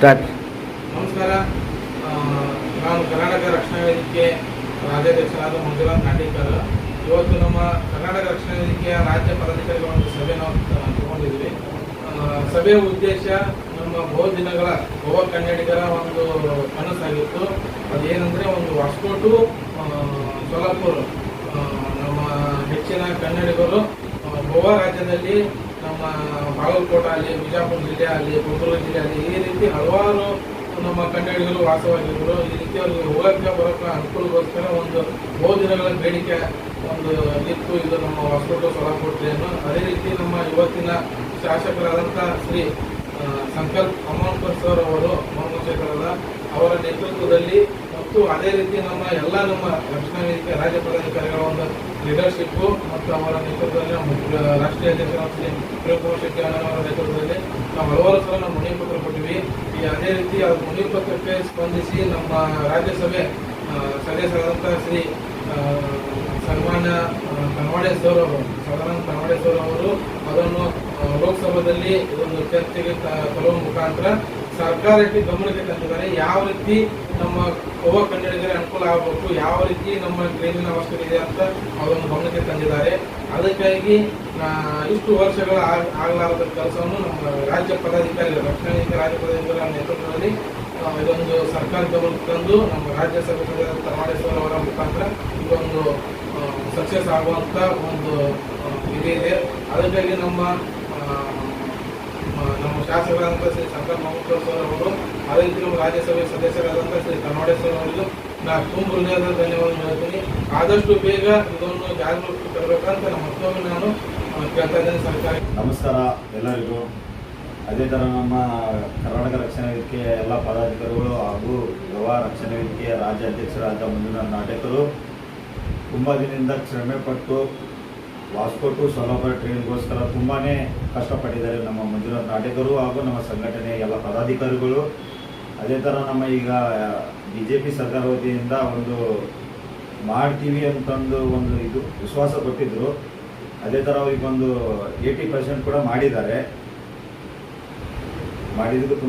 Start. ನಮಸ್ಕಾರ. ನಾನು ಕರ್ನಾಟಕ ರಕ್ಷಣಾ ವೇದಿಕೆ ರಾಜ್ಯಾಧ್ಯಕ್ಷರಾದ ಮಂಜುನಾಥ್ ನಾಟೀಕರ್ ಇವತ್ತು ನಮ್ಮ ಕರ್ನಾಟಕ ರಕ್ಷಣಾ ವೇದಿಕೆಯ ರಾಜ್ಯ ಪದಾಧಿಕಾರಿಗಳ ಒಂದು ಸಭೆ ನಾವು ತಗೊಂಡಿದ್ವಿ. ಸಭೆಯ ಉದ್ದೇಶ ನಮ್ಮ ಬಹು ದಿನಗಳ ಗೋವಾ ಕನ್ನಡಿಗರ ಒಂದು ಕನಸಾಗಿತ್ತು. ಅದೇನೆಂದರೆ ಒಂದು ಹೊಸಕೋಟು ಸೋಲಾಪುರ ನಮ್ಮ ಹೆಚ್ಚಿನ ಕನ್ನಡಿಗರು ಗೋವಾ ರಾಜ್ಯದಲ್ಲಿ ನಮ್ಮ ಬಾಗಲಕೋಟ ಆಗಲಿ ಬಿಜಾಪುರ ಜಿಲ್ಲೆ ಆಗಲಿ ಗುಲ್ಬರ್ಗ ಜಿಲ್ಲೆ ಆಗಲಿ ಈ ರೀತಿ ಹಲವಾರು ನಮ್ಮ ಕನ್ನಡಿಗರು ವಾಸವಾಗಿದ್ದರು. ಈ ರೀತಿ ಅವ್ರಿಗೆ ಹೋಗೋಕ್ಕೆ ಬರೋಕ್ಕೆ ಅನುಕೂಲಗೋಸ್ಕರ ಒಂದು ಬಹು ದಿನಗಳ ಬೇಡಿಕೆ, ಒಂದು ಇತ್ತು. ಇದು ನಮ್ಮ ಹೊಸಕೋಟೆ ಸೊಲಾಪುರ ಅದೇ ರೀತಿ ನಮ್ಮ ಇವತ್ತಿನ ಶಾಸಕರಾದಂಥ ಶ್ರೀ ಸಂಕಲ್ಪ್ ಅಮಾನ್ಕರ್ ಸರ್ ಅವರು ಮರ್ಮ ಕ್ಷೇತ್ರದ ಅವರ ನೇತೃತ್ವದಲ್ಲಿ ಮತ್ತು ಅದೇ ರೀತಿ ನಮ್ಮ ಎಲ್ಲ ನಮ್ಮ ರಕ್ಷಣಾ ವೇದಿಕೆ ರಾಜ್ಯ ಪದಾಧಿಕಾರಿಗಳ ಒಂದು ಲೀಡರ್ಶಿಪ್ ಮತ್ತು ಅವರ ನೇತೃತ್ವದಲ್ಲಿ ನಮ್ಮ ರಾಷ್ಟ್ರೀಯ ಅಧ್ಯಕ್ಷರಾದ ಶ್ರೀ ಪ್ರೇಮಕುಮಾರ್ ಶೆಟ್ಟಿ ಅಣ್ಣನವರ ನೇತೃತ್ವದಲ್ಲಿ ನಾವು ಹಲವಾರು ಸಲ ನಾವು ಮನವಿ ಪತ್ರ ಕೊಟ್ಟಿವಿ. ಈ ಅದೇ ರೀತಿ ಆ ಮನವಿ ಪತ್ರಕ್ಕೆ ಸ್ಪಂದಿಸಿ ನಮ್ಮ ರಾಜ್ಯಸಭೆ ಸದಸ್ಯರಾದಂತಹ ಶ್ರೀ ಸನ್ಮಾನ್ಯ ಕನ್ವಾಡೆ ಅವರು ಸದಾನಂದ ಕನ್ವಾಡೆ ಸರ್ ಅವರು ಅದನ್ನು ಆ, ಲೋಕಸಭಾದಲ್ಲಿ ಇದೊಂದು ಚರ್ಚೆಗೆ ತರುವ ಮುಖಾಂತರ ಸರ್ಕಾರಕ್ಕೆ ಗಮನಕ್ಕೆ ತಂದಿದ್ದಾರೆ ಯಾವ ರೀತಿ ನಮ್ಮ ಗೋವಾ ಕನ್ನಡಿಗರಿಗೆ ಅನುಕೂಲ ಆಗಬೇಕು, ಯಾವ ರೀತಿ ನಮ್ಮ ಟ್ರೈನಿನ ಅವಶ್ಯಕತೆ ಇದೆ ಅಂತ ಅವರನ್ನು ಗಮನಕ್ಕೆ ತಂದಿದ್ದಾರೆ. ಅದಕ್ಕಾಗಿ ಇಷ್ಟು ವರ್ಷಗಳ ಆಗ್- ಆಗಲಾರದ ಕೆಲಸವನ್ನು ನಮ್ಮ ರಾಜ್ಯ ಪದಾಧಿಕಾರಿ ರಕ್ಷಣಾ ವೇದಿಕೆ ರಾಜ್ಯ ಪದಾಧಿಕಾರಿಗಳ ನೇತೃತ್ವದಲ್ಲಿ ಇದೊಂದು ಸರ್ಕಾರ ಗಮನಕ್ಕೆ ತಂದು ನಮ್ಮ ರಾಜ್ಯಸಭೆ ಸದಸ್ಯ ತಮಾಡೇಶ್ವರ ಅವರ ಮುಖಾಂತರ ಇದೊಂದು ಸಕ್ಸಸ್ ಆಗುವಂತ ಒಂದು ಇದೆ. ಅದಕ್ಕಾಗಿ ನಮ್ಮ ನಮ್ಮ ಶಾಸಕರಾದಂಥ ಶ್ರೀ ಶಂಕರ್ ಮಹಮೂದ್ ಸರ್ ಅವರು ಅದೇ ರೀತಿ ನಮ್ಮ ರಾಜ್ಯಸಭೆ ಸದಸ್ಯರಾದಂಥ ಶ್ರೀ ಕನ್ನಡೇಶ್ವರ ಅವರಿಗೂ ನಾನು ತುಂಬ ಹೃದಯದ ಧನ್ಯವಾದ ಹೇಳ್ತೀನಿ. ಆದಷ್ಟು ಬೇಗ ಇದನ್ನು ಜಾಗೃತಿ ತರಬೇಕಂತ ನಮ್ಮ ಮತ್ತೊಮ್ಮೆ ನಾನು ಕೇಳ್ತಾ ಇದ್ದೇನೆ ಸರ್ಕಾರ. ನಮಸ್ಕಾರ ಎಲ್ಲರಿಗೂ. ಅದೇ ಥರ ನಮ್ಮ ಕರ್ನಾಟಕ ರಕ್ಷಣಾ ವೇದಿಕೆಯ ಎಲ್ಲ ಪದಾಧಿಕಾರಿಗಳು ಹಾಗೂ ಗೋವಾ ರಕ್ಷಣಾ ವೇದಿಕೆಯ ರಾಜ್ಯ ಅಧ್ಯಕ್ಷರಾದ ಮಂಜುನಾಥ್ ನಾಟಕರು, ತುಂಬ ದಿನದಿಂದ ಶ್ರಮೆ ಪಟ್ಟು ವಾಸ್ಕೋಟು ಸೊಲಾಪುರ ಟ್ರೈನ್ಗೋಸ್ಕರ ತುಂಬಾ ಕಷ್ಟಪಟ್ಟಿದ್ದಾರೆ ನಮ್ಮ ಮಂಜುನಾಥ್ ನಾಟಕರು ಹಾಗೂ ನಮ್ಮ ಸಂಘಟನೆ ಎಲ್ಲ ಪದಾಧಿಕಾರಿಗಳು. ಅದೇ ಥರ ನಮ್ಮ ಈಗ ಬಿ ಜೆ ಪಿ ಸರ್ಕಾರ ವತಿಯಿಂದ ಒಂದು ಮಾಡ್ತೀವಿ ಅಂತಂದು ಒಂದು ಇದು ವಿಶ್ವಾಸ ಕೊಟ್ಟಿದ್ರು. ಅದೇ ಥರ ಅವ್ರಿಗೆ ಒಂದು ಏಯ್ಟಿ ಪರ್ಸೆಂಟ್ ಕೂಡ ಮಾಡಿದ್ದಾರೆ. ಮಾಡಿದ್ದಕ್ಕೆ